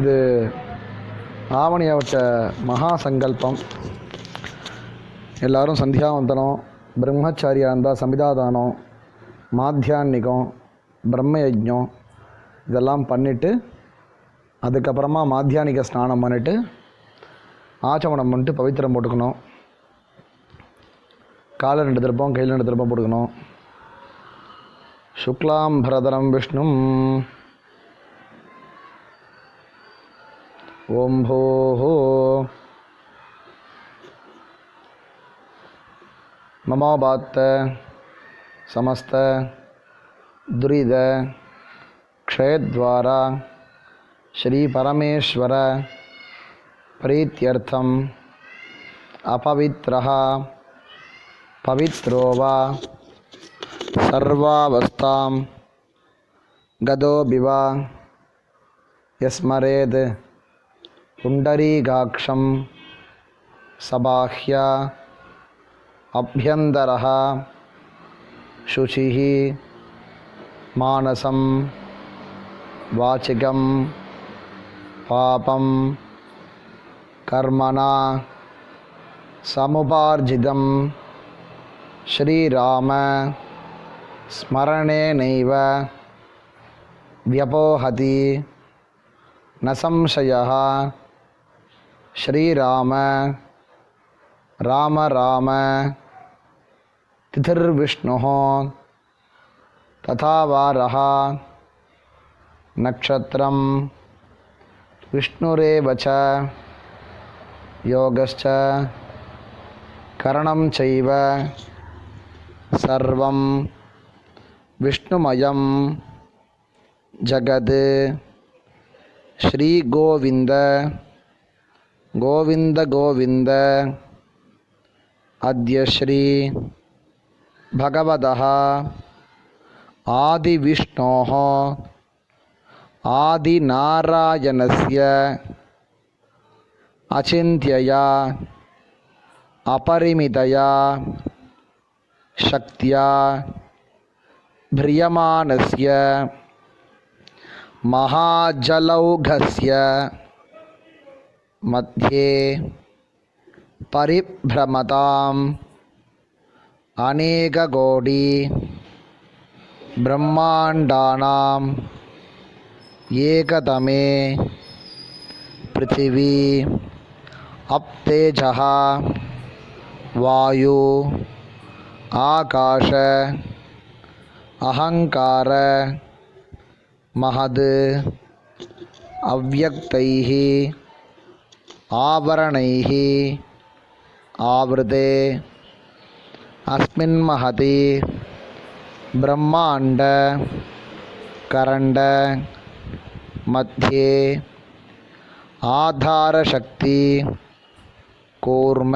இது ஆவணியாவட்ட மகா சங்கல்பம் எல்லாரும் சந்தியாவந்தனம் பிரம்மச்சாரியா இருந்தால் சமிதாதானம் மாத்தியான்னிகம் பிரம்மயஜம் இதெல்லாம் பண்ணிவிட்டு அதுக்கப்புறமா மாத்தியானிக ஸ்நானம் பண்ணிவிட்டு ஆச்சமணம் பண்ணிட்டு பவித்திரம் போட்டுக்கணும். காலை ரெண்டு திருப்பம் கையில் ரெண்டு திருப்பம் போட்டுக்கணும். சுக்லாம் பரதரம் விஷ்ணும். ஓம் भोः ममोबात्त समस्त दुरिद क्षयद्वारा श्रीपरमेश्वर प्रीत्यर्थम् अपवित्रः पवित्रो वा सर्वावस्थां गदोऽपि वा यस्मरेद् पुण्डरीकाक्षं सबाह्य अभ्यन्तरः शुचिः मानसं वाचिकं पापं कर्मणा समुपार्जितं श्रीराम स्मरणेनैव व्यपोहति। न संशयः। ஸ்ரீராம ராம ராம திதிர்விஷ்ணு ததாவாரா நக்ஷத்திரம் விஷ்ணுரேவச்ச யோகச்ச கரணம் செய்வ சர்வம் விஷ்ணுமயம் ஜகது ஸ்ரீகோவிந்த गोविंद गोविंद। अद्य श्री भगवद। आदि नारायण से अचिंत्यया अपरिमितया। शक्तिया। भ्रियमानस्य महाजलौघस्य। मध्ये परिभ्रमताम् अनेककोटि ब्रह्माण्डानाम् एकतमे पृथिवी अप्तेजः वायु आकाश अहङ्कार महद् अव्यक्तैः आवरणैः आवृते अस्मिन् महति ब्रह्माण्ड करण्ड मध्ये आधारशक्ति कूर्म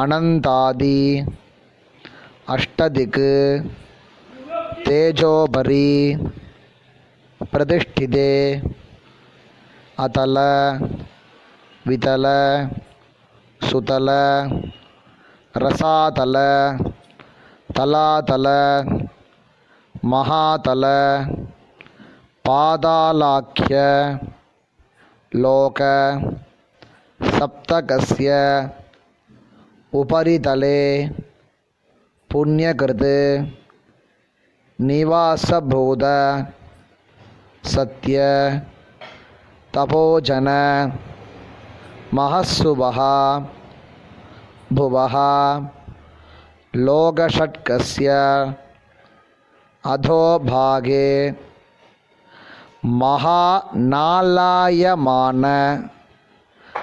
अनन्तादि अष्टदिक् तेजोपरि प्रतिष्ठिते अतल वितल सुतल रसातल तलातल महातल पादालाख्य लोक सप्तकस्य उपरितले पुण्यकृत् निवासभूत सत्य तपोजन மகசுபா புவா லோகஷட்கஸ்ய அதோபாகே மகா நாலாயமான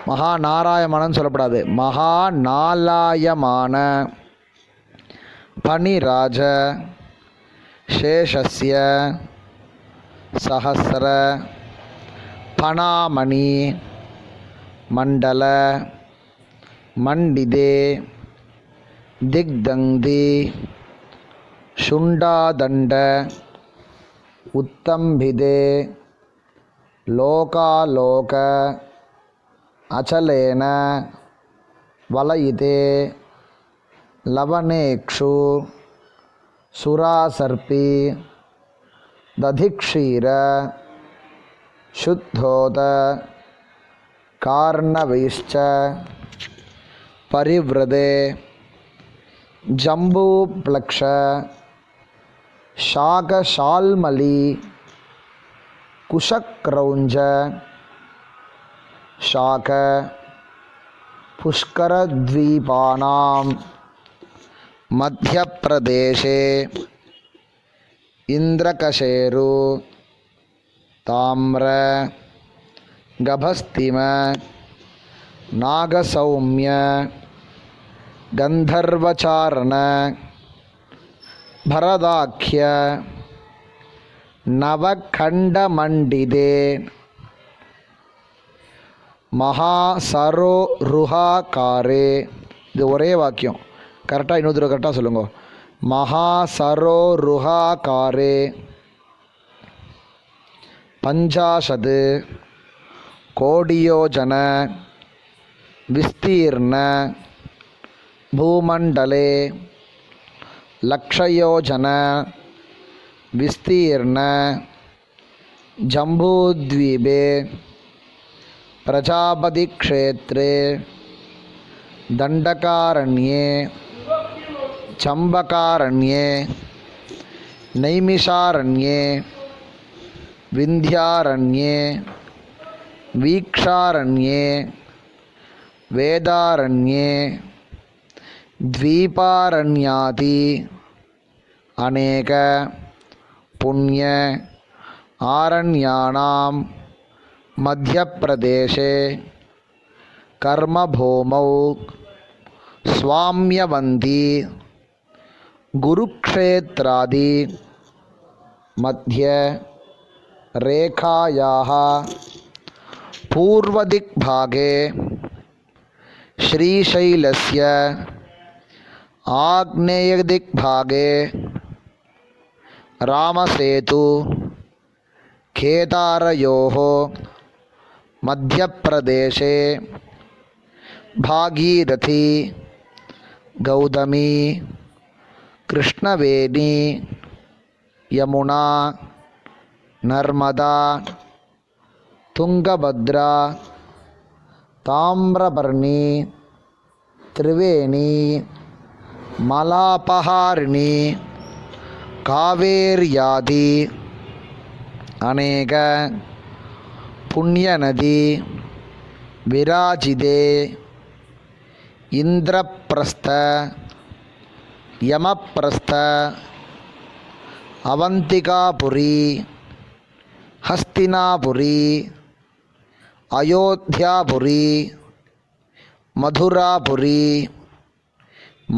மகா நாராயமானன்னு சொல்லப்படாது மகா நாலாயமான பனிராஜ சேஷஸ்ய சஹசிர பணாமணி மண்டல மண்டிதே திக்தந்தி शुण्डादण्ड उत्तम्भिदे लोकालोक अचलेन वलयिते लवणेक्षु सुरासर्पि दधिक्षीर शुद्धोत कार्णवैश्च परिवृदे जम्बूप्लक्ष शाकशाल्मली कुशक्रौञ्ज शाक पुष्करद्वीपानां मध्यप्रदेशे इन्द्रकशेरु ताम्र கபஸ்திம நாகசௌமிய கந்தர்வச்சாரண பரதாக்கிய நவகண்டமண்டிதே மகாசரோ ருஹாகாரே இது ஒரே வாக்கியம். கரெக்டாக இன்னொரு தடவை கரெக்டாக சொல்லுங்க. மகாசரோ ருஹாகாரே பஞ்சாஷது कोडियोजन विस्तीर्ण भूमंडले लक्षयोजन विस्तीर्ण जम्बूद्वीपे प्रजापतिक्षेत्रे दंडकारण्ये चंबकारण्ये नैमिषारण्ये विंध्यारण्ये वीक्षारण्ये वेदारण्ये द्वीपारण्यादि अनेक पुण्य आरण्याणां मध्यप्रदेशे कर्मभूमौ स्वाम्यवन्ती गुरुक्षेत्रादि मध्य रेखायाः पूर्वदिग्भागे श्रीशैलस्य आग्नेयदिग्भागे रामसेतु केदारयोः मध्यप्रदेशे भागीरथी गौतमी कृष्णवेणी यमुना नर्मदा துங்கபத்ரா தாமிரபர்ணி திரிவேணி மலாபஹாரிணி காவேரியாதி அநேக புண்ணியநதி விராஜிதே இந்திரப்பிரஸ்த யமப்பிரஸ்த அவந்திகாபுரி ஹஸ்தினாபுரி அயோத்தியாபுரி மதுராபுரி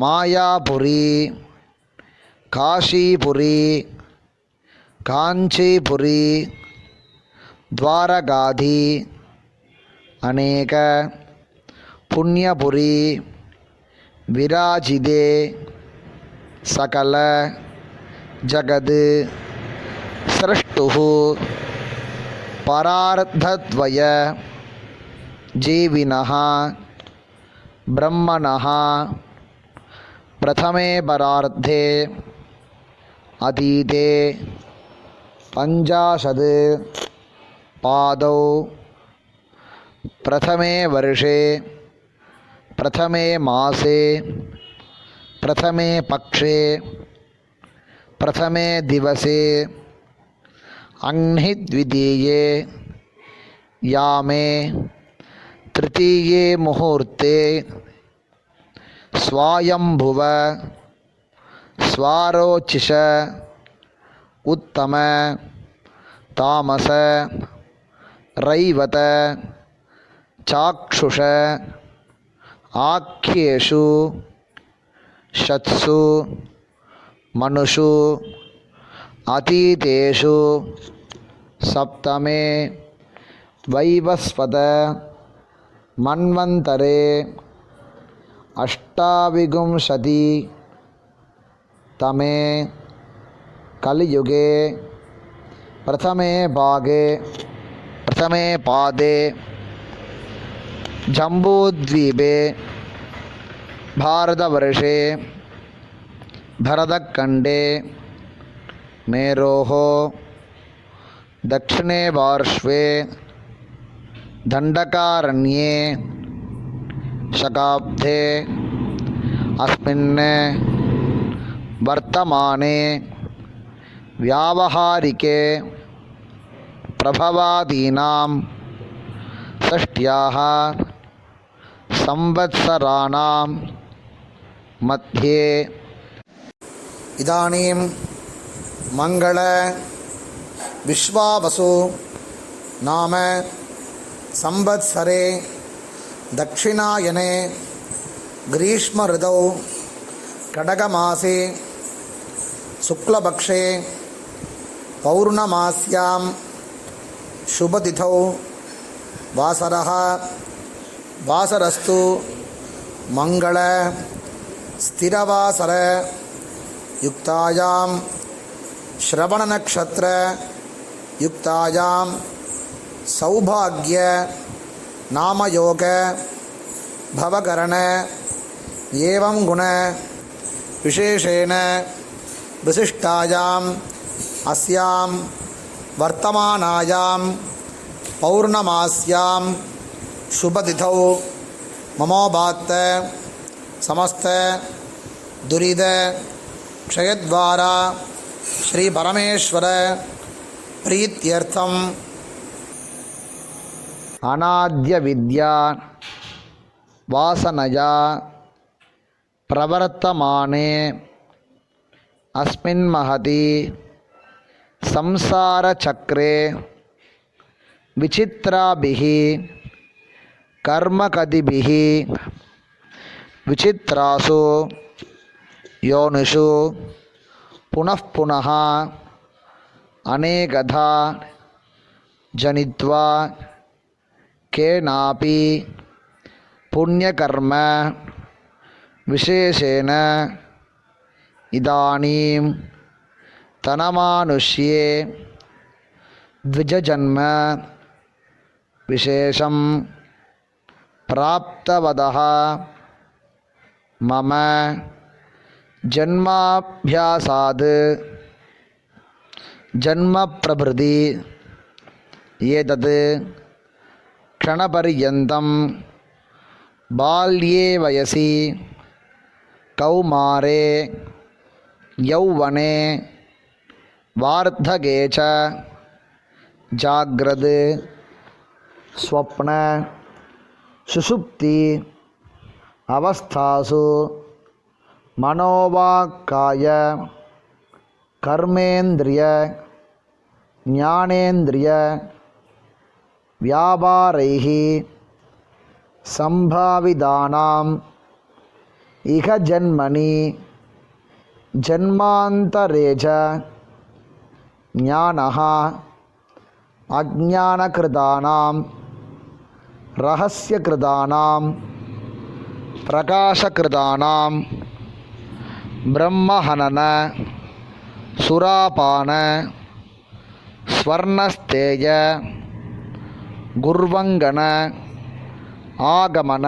மாயாபுரி காஷிபுரி காஞ்சிபுரி துவாரகாதி அநேக புண்ணியபுரி விராஜிதே சகல ஜகது சிரஷ்டு परार्धद्वय। जीविनः ब्रह्मणः प्रथमे परार्धे अतीते पञ्चाशत्, पादौ, प्रथमे वर्षे, प्रथमे मासे, प्रथमे पक्षे, प्रथमे दिवसे। अह्निद्वितीये यामे तृतीये मुहूर्ते स्वायंभुव स्वारोचिष उत्तम तामस रैवत चाक्षुष आख्येषु षत्सु मनुषु अतीतेषु सप्तमे वैवस्वत मन्वन्तरे अष्टाविंशति तमे कलियुगे प्रथमे भागे प्रथमे पादे जम्बूद्वीपे भारतवर्षे भरतखण्डे मेरोः दक्षिणे पार्श्वे दण्डकारण्ये शकाब्दे अस्मिन् वर्तमाने व्यावहारिके प्रभवादीनां षष्ट्याः संवत्सराणां मध्ये। इदानीं மங்கள விஸ்வாவசு நாம சம்பத்சரே தட்சிணாயனே கிரீஷ்ம ரிதௌ கடகமாசே சுக்லபக்ஷே பௌர்ணமாஸ்யாம் சுபதிதௌ வாசரः வாசரஸ்து மங்கள ஸ்திரவாசர யுக்தாயாம் श्रवणनक्षत्र युक्तायां सौभाग्य, नामयोग, भवकरण, एवं गुण, विशेषेण विशिष्टायाम् अस्यां, वर्तमानायां, पौर्णमास्यां, शुभतिथौ ममोपात्त समस्त, दुरिद, क्षयद्वारा ஸ்ரீ பரமேஸ்வர பிரீத்தியர்த்தம். அநாத்திய வித்யா வாசனையா பிரவர்த்தமானே. அஸ்மின் மகதி சம்சாரச்சக்ரே விசித்ராபிகி கர்மகதிபிகி விசித்ராசு யோனிஷு. पुनः पुनः अनेकधा जनित्वा केनापि पुण्यकर्म विशेषेण इदानीं तनमानुष्ये द्विजजन्म विशेषं प्राप्तवतः मम ஜன்மாபியாசாது ஜன்ம பிரபிருதி ஏதது க்ஷணபரியந்தம் பால்யே வயசி கௌமாரே யௌவனே வார்த்தகேச்ச ஜாகிரது ஸ்வப்ன சுசுப்தி அவஸ்தாசு மனோவாக்காய கர்மேந்திரிய ஞானேந்திரிய வியாபாரைகி சம்பாவிதானாம் இக ஜன்மணி ஜன்மாந்தரேஜ ஞானஹா அஜானகிருதானாம் ரகசியகிருதானாம் பிரகாசகிருதானாம். பிரம்மஹனன சுராபான ஸ்வர்ணஸ்தேய குர்வங்கன ஆகமன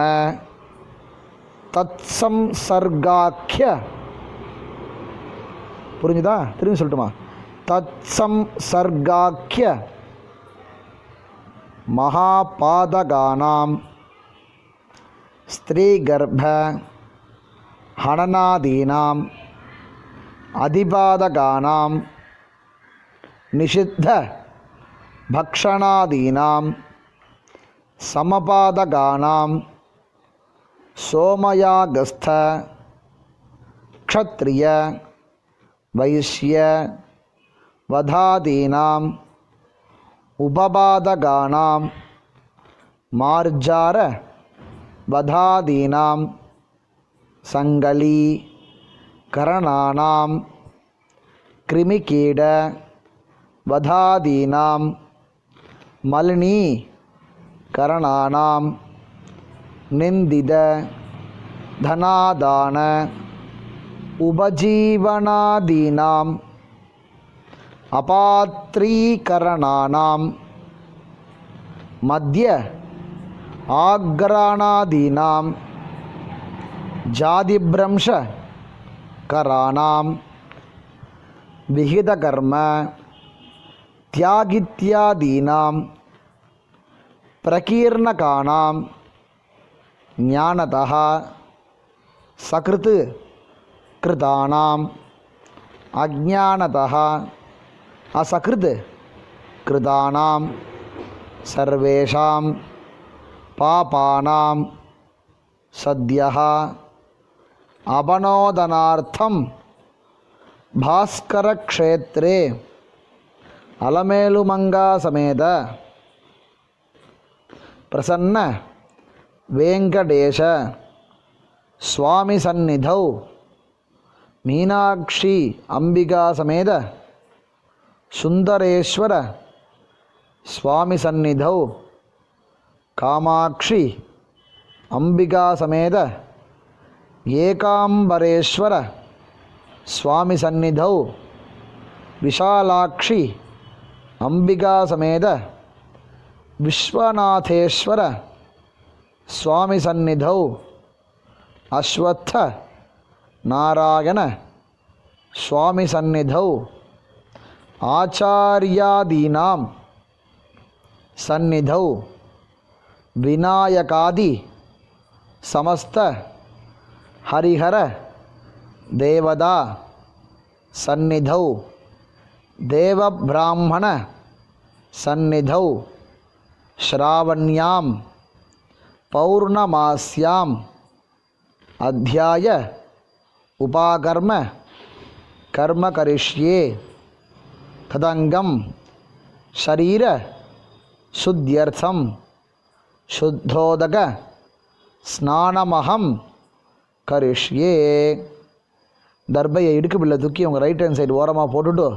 தத்சம்சர்காக்கிய புரிஞ்சுதா? திரும்பி சொல்லட்டுமா? தத்சம்சர்காக்கிய மகாபாதகானாம். ஸ்ரீகர்ப்ப हननादीना हननादीनाम् निषिद्ध भक्षणादीना समपादकानां सोमयागस्थ क्षत्रिय वैश्य वधादीना उपपादकानां मार्जार वधादीना சங்கலி கரணானாம் கிருமிகீட வதாதீனாம் மலினி கரணானாம் நிந்தித தனாதான உபஜீவனாதீனாம் அபாத்ரீகரணானாம் மத்திய ஆக்ராணாதீனாம் ஜாதிபிரம்ஷ கராணாம். விகித கர்ம தியாகித்யாதீனாம். பிரகீர்ணகானாம் ஞானதா சகிருத்து கிருதானாம். அஜானதா அசகிருத் கிருதானாம். சர்வேஷாம் பாபானாம். சத்யா అవనోదనార్థం భాస్కరక్షేత్రే అలమేలుమంగా సమేత. ప్రసన్న వెంకటేశ స్వామి సన్నిధ మీనాక్షి అంబికా సమేత. సుందరేశ్వర స్వామి సన్నిధ కామాక్షి అంబికా సమేత. ಏಕಾಂಬರೇಶ್ವರ ಸ್ವಾಮಿ ಸನ್ನಿಧೌ ವಿಶಾಲಾಕ್ಷಿ ಅಂಬಿಕಾ ಸಮೇತ ವಿಶ್ವನಾಥೇಶ್ವರ ಸ್ವಾಮಿ ಸನ್ನಿಧೌ ಅಶ್ವತ್ಥ ನಾರಾಯಣ ಸ್ವಾಮಿ ಸನ್ನಿಧೌ ಆಚಾರ್ಯಾದೀನಾಂ ಸನ್ನಿಧೌ ವಿನಾಯಕಾದಿ ಸಮಸ್ತ हरिहर देवदा सन्निध देवब्राह्मण सन्निध श्रावण्यां पौर्णमास्याम अध्याय उपाकर्म कर्म करिष्ये तदंगम शरीर शुद्ध्यर्थम शुद्धोदक स्नानमहम கரிஷ்யே. தர்பையை இடுக்கு பிள்ளை தூக்கி உங்கள் ரைட் ஹேண்ட் சைடு ஓரமாக போட்டுட்டு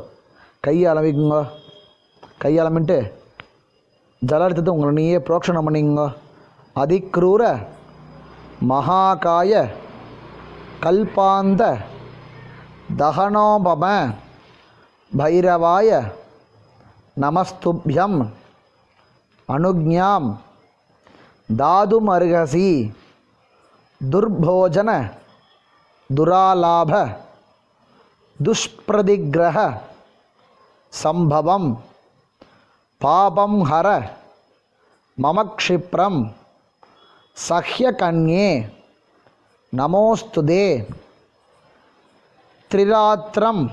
கையை அளவிக்குங்க கையை அளமிட்டு ஜலார்த்தத்தை உங்களை நீயே புரோக்ஷணம் பண்ணிக்கோங்க. அதிக்ரூர மகாகாய கல்பாந்த தகனோபம பைரவாய நமஸ்துபியம் दुर्भोजन, दुरालाभ, दुष्प्रतिग्रह संभव पापम हर मम क्षिप्रम सह्यकन्ये नमोस्तु दे। त्रिरात्रम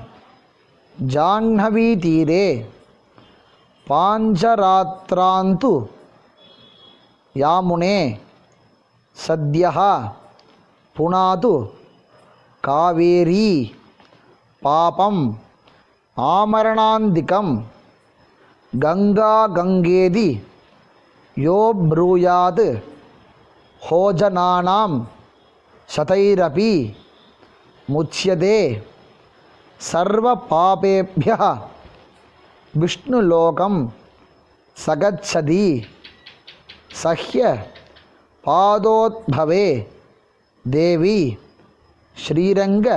जाह्नवी तीरे पांचरात्रांतु यामुने। சத்யா புனாது காவேரி பாபம் ஆமரணாந்திகம் கங்கா கங்கேதி யோ ப்ரூயாது ஹோஜனானாம் சதைரபி முச்சியதே சர்வ பாபேபிய விஷ்ணுலோகம் சகச்சதி சஹ்ய பாதோத்பவே தேவி ஸ்ரீரங்க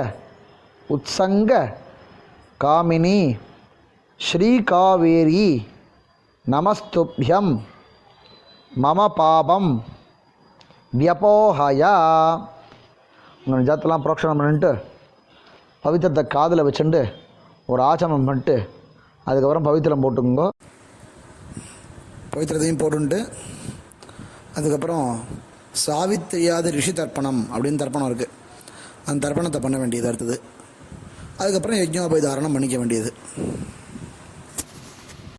உத்சங்க காமினி ஸ்ரீகாவேரி நமஸ்துபியம் மம பாபம் வியபோஹயா. உங்கள் ஜாத்தெல்லாம் புரோக்ஷனம் பண்ணிட்டு பவித்திரத்தை காதில் வச்சுண்டு ஒரு ஆச்சமம் பண்ணிட்டு அதுக்கப்புறம் பவித்திரம் போட்டுக்கோங்க. பவித்திரத்தையும் போட்டுன்ட்டு அதுக்கப்புறம் சாவித்திரியாத ரிஷி தர்ப்பணம் அப்படின்னு தர்ப்பணம் இருக்குது அந்த தர்ப்பணத்தை பண்ண வேண்டியது அடுத்தது. அதுக்கப்புறம் யஜ்னோபய தாரணம் பண்ணிக்க வேண்டியது.